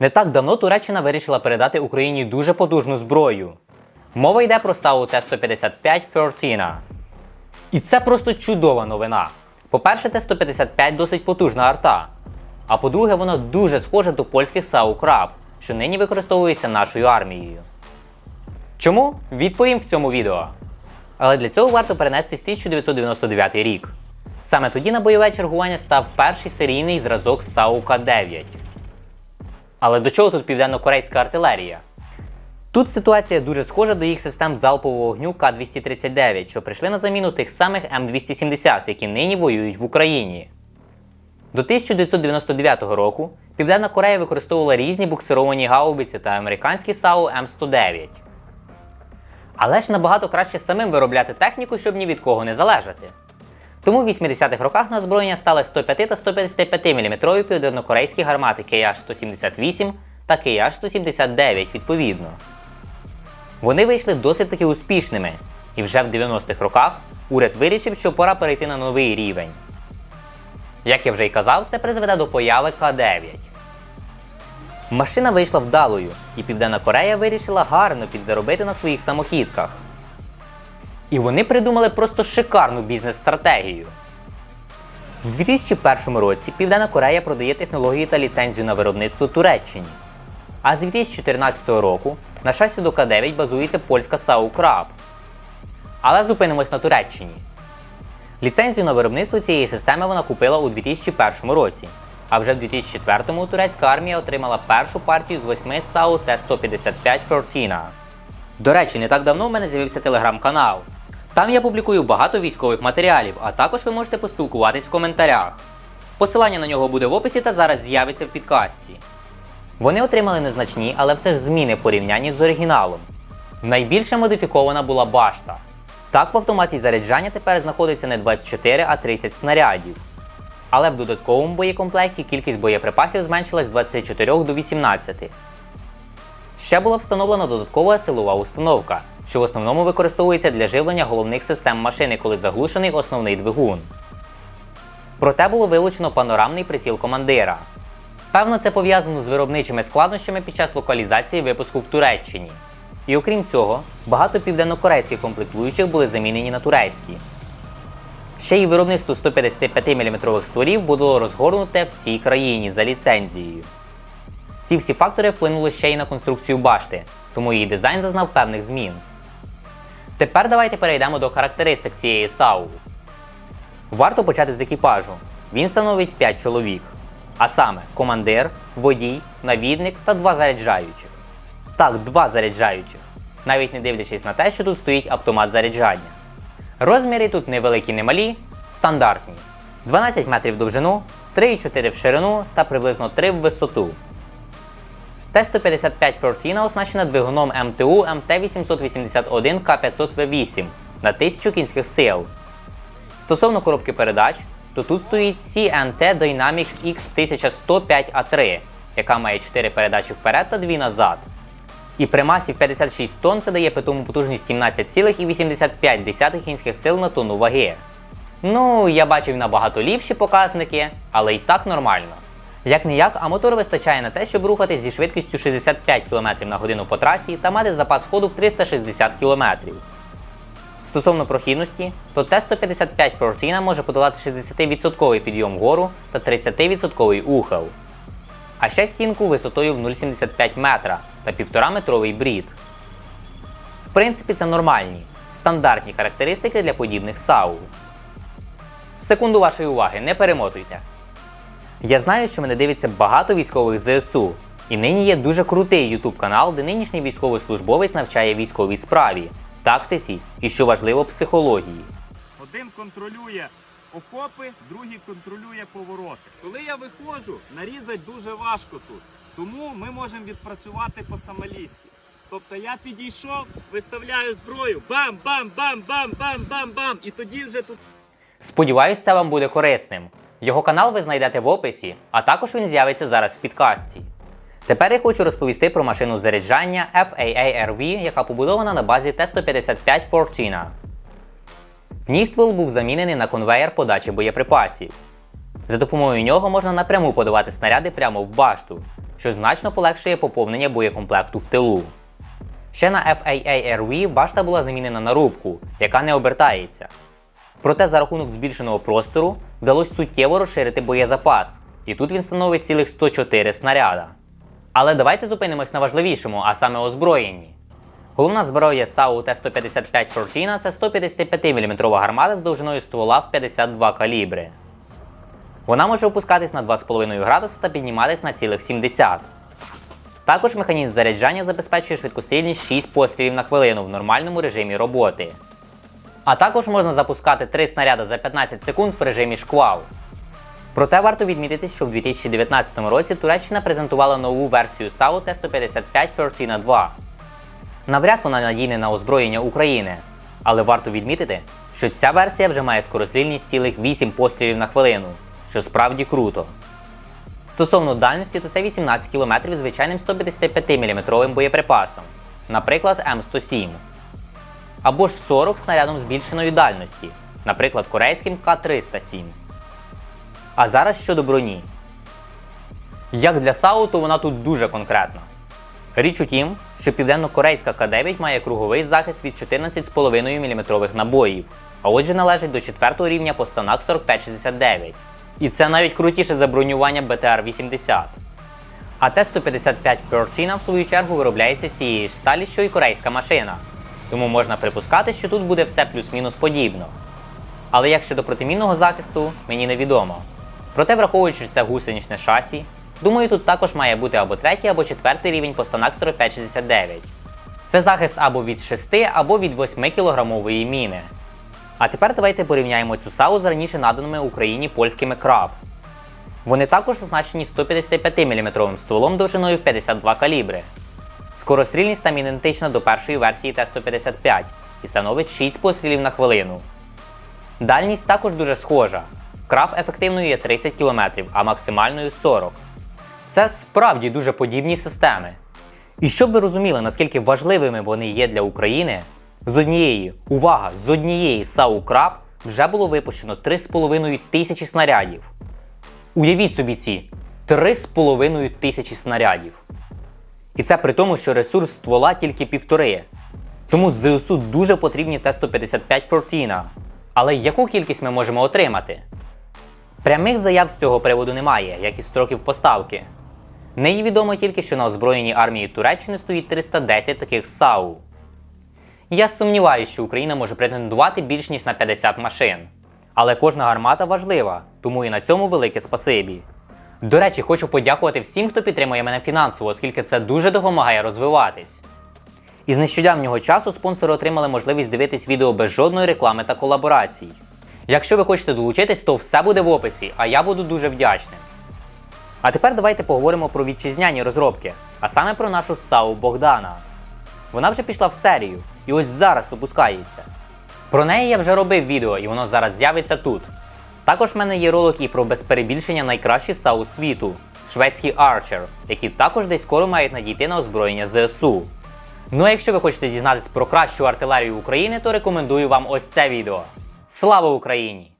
Не так давно Туреччина вирішила передати Україні дуже потужну зброю. Мова йде про САУ Т-155 Фортіна. І це просто чудова новина. По-перше, Т-155 досить потужна арта. А по-друге, вона дуже схожа до польських САУ Краб, що нині використовується нашою армією. Чому? Відповім в цьому відео. Але для цього варто перенестись 1999 рік. Саме тоді на бойове чергування став перший серійний зразок САУ К-9. Але до чого тут південно-корейська артилерія? Тут ситуація дуже схожа до їх систем залпового вогню К-239, що прийшли на заміну тих самих М270, які нині воюють в Україні. До 1999 року Південна Корея використовувала різні буксировані гаубиці та американські САУ М109. Але ж набагато краще самим виробляти техніку, щоб ні від кого не залежати. Тому в 80-х роках на озброєння стали 105 та 155 мм південнокорейські гармати KH-178 та KH-179 відповідно. Вони вийшли досить таки успішними, і вже в 90-х роках уряд вирішив, що пора перейти на новий рівень. Як я вже й казав, це призведе до появи К-9. Машина вийшла вдалою, і Південна Корея вирішила гарно підзаробити на своїх самохідках. І вони придумали просто шикарну бізнес-стратегію. В 2001 році Південна Корея продає технології та ліцензію на виробництво Туреччині. А з 2014 року на шасі до К9 базується польська САУ Краб. Але зупинимось на Туреччині. Ліцензію на виробництво цієї системи вона купила у 2001 році. А вже в 2004-му турецька армія отримала першу партію з восьми САУ Т-155 Фортіна. До речі, не так давно в мене з'явився телеграм-канал. Там я публікую багато військових матеріалів, а також ви можете поспілкуватись в коментарях. Посилання на нього буде в описі та зараз з'явиться в підкасті. Вони отримали незначні, але все ж зміни в порівнянні з оригіналом. Найбільше модифікована була башта. Так в автоматі заряджання тепер знаходиться не 24, а 30 снарядів. Але в додатковому боєкомплекті кількість боєприпасів зменшилась з 24 до 18. Ще була встановлена додаткова силова установка, що в основному використовується для живлення головних систем машини, коли заглушений основний двигун. Проте було вилучено панорамний приціл командира. Певно, це пов'язано з виробничими складнощами під час локалізації випуску в Туреччині. І окрім цього, багато південнокорейських комплектуючих були замінені на турецькі. Ще й виробництво 155 мм стволів було розгорнуте в цій країні за ліцензією. Ці всі фактори вплинули ще й на конструкцію башти, тому її дизайн зазнав певних змін. Тепер давайте перейдемо до характеристик цієї САУ. Варто почати з екіпажу. Він становить 5 чоловік. А саме командир, водій, навідник та два заряджаючих. Так, два заряджаючих, навіть не дивлячись на те, що тут стоїть автомат заряджання. Розміри тут невеликі, не малі, стандартні. 12 метрів в довжину, 3,4 в ширину та приблизно 3 в висоту. Т-155 Fortina оснащена двигуном МТУ МТ-881 К500В8 на 1000 кінських сил. Стосовно коробки передач, то тут стоїть CNT Dynamics X1105A3, яка має 4 передачі вперед та 2 назад. І при масі в 56 тонн це дає питому потужність 17,85 кінських сил на тонну ваги. Ну, я бачив набагато ліпші показники, але й так нормально. Як не як, а мотор вистачає на те, щоб рухатись зі швидкістю 65 км на годину по трасі та мати запас ходу в 360 км. Стосовно прохідності, то Т-155 Fortina може подолати 60% підйом вгору та 30% ухил. А ще стінку висотою в 0,75 метра та 1,5 метровий брід. В принципі, це нормальні, стандартні характеристики для подібних САУ. Секунду вашої уваги, не перемотуйте. Я знаю, що мене дивиться багато військових ЗСУ, і нині є дуже крутий YouTube канал, де нинішній військовослужбовець навчає військовій справі, тактиці і, що важливо, психології. Один контролює окопи, другий контролює повороти. Коли я виходжу, нарізати дуже важко тут. Тому ми можемо відпрацювати по-самалійськи. Тобто я підійшов, виставляю зброю, бам, бам, бам, бам, бам, бам, бам. І тоді вже тут Сподіваюсь, це вам буде корисним. Його канал ви знайдете в описі, а також він з'явиться зараз в підкасті. Тепер я хочу розповісти про машину заряджання FAA-RV, яка побудована на базі Т-155 Fortuna. В був замінений на конвеєр подачі боєприпасів. За допомогою нього можна напряму подавати снаряди прямо в башту. що значно полегшує поповнення боєкомплекту в тилу. Ще на FAA-RV башта була замінена на рубку, яка не обертається. Проте за рахунок збільшеного простору вдалося суттєво розширити боєзапас, і тут він становить цілих 104 снаряда. Але давайте зупинимось на важливішому, а саме озброєнні. Головна зброя САУ Т-155 Fortuna – це 155 мм гармата з довжиною ствола в 52 калібри. Вона може опускатись на 2,5 градуса та підніматись на цілих 70. Також механізм заряджання забезпечує швидкострільність 6 пострілів на хвилину в нормальному режимі роботи. А також можна запускати 3 снаряди за 15 секунд в режимі шквал. Проте варто відмітити, що в 2019 році Туреччина презентувала нову версію САУ Т-155 Fortuna 2. Навряд вона надійне на озброєння України, але варто відмітити, що ця версія вже має скорострільність цілих 8 пострілів на хвилину, що справді круто. Стосовно дальності, то це 18 км звичайним 155 мм боєприпасом, наприклад, М107. Або ж 40 снарядом збільшеної дальності, наприклад, корейським К307. А зараз щодо броні. Як для САУ, то вона тут дуже конкретна. Річ у тім, що південно-корейська К9 має круговий захист від 14,5 мм набоїв, а отже належить до 4 рівня по станах 4569. І це навіть крутіше за бронювання БТР-80. А Т-155 Fortuna в свою чергу виробляється з тієї ж сталі, що й корейська машина. Тому можна припускати, що тут буде все плюс-мінус подібно. Але як щодо протимінного захисту, мені невідомо. Проте, враховуючи це гусеничне шасі, думаю, тут також має бути або третій, або четвертий рівень по станах 4569. Це захист або від 6, або від 8 кілограмової міни. А тепер давайте порівняємо цю САУ з раніше наданими Україні польськими краб. Вони також оснащені 155 мм стволом довжиною в 52 калібри. Скорострільність там ідентична до першої версії Т-155 і становить 6 пострілів на хвилину. Дальність також дуже схожа. В ефективною є 30 км, а максимальною 40. Це справді дуже подібні системи. І щоб ви розуміли, наскільки важливими вони є для України, з однієї, увага, з однієї САУ Краб вже було випущено 3,5 тисячі снарядів. Уявіть собі ці 3,5 тисячі снарядів. І це при тому, що ресурс ствола тільки півтори. Тому ЗСУ дуже потрібні Т-155 Fortuna. Але яку кількість ми можемо отримати? Прямих заяв з цього приводу немає, як і строків поставки. Неї відомо тільки, що на озброєній армії Туреччини стоїть 310 таких САУ. Я сумніваюся, що Україна може претендувати більш ніж на 50 машин. Але кожна гармата важлива, тому і на цьому велике спасибі. До речі, хочу подякувати всім, хто підтримує мене фінансово, оскільки це дуже допомагає розвиватись. Із нещодавнього часу спонсори отримали можливість дивитись відео без жодної реклами та колаборацій. Якщо ви хочете долучитись, то все буде в описі, а я буду дуже вдячним. А тепер давайте поговоримо про вітчизняні розробки, а саме про нашу САУ Богдана. Вона вже пішла в серію і ось зараз випускається. Про неї я вже робив відео, і воно зараз з'явиться тут. Також в мене є ролик і про без перебільшення найкращі САУ світу шведські Archer, які також десь скоро мають надійти на озброєння ЗСУ. Ну а якщо ви хочете дізнатися про кращу артилерію України, то рекомендую вам ось це відео. Слава Україні!